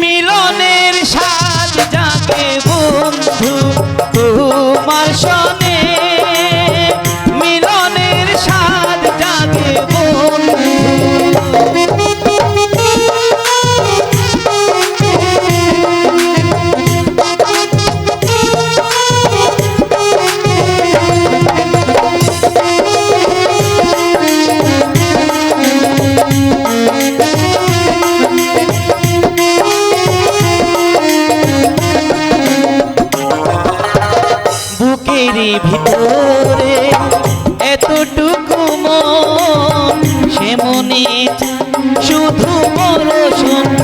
মিলনের সাল জাগে বন্ধু বুকেরই ভিতরে এতটুকু মন সে মনে শুধু পরশন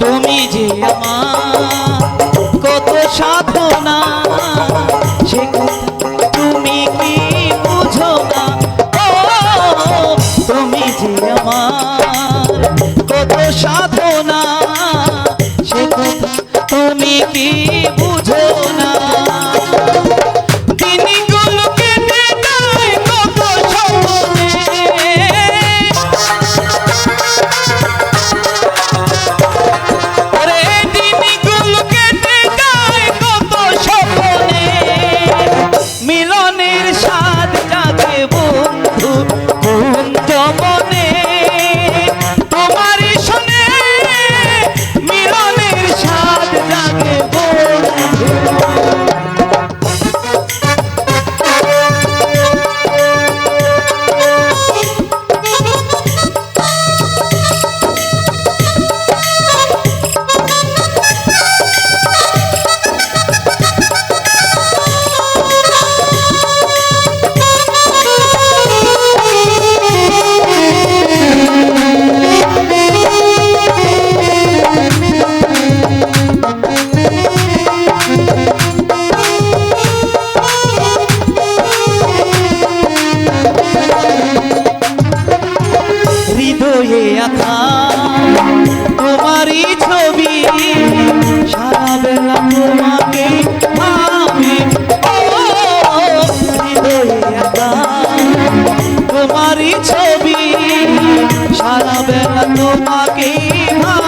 তুমি যে কত সাধনা তুমি কি বুঝো না? তুমি যে আমার কত সাধনা, সে তুমি কি বুঝো না? তোমাকে ভা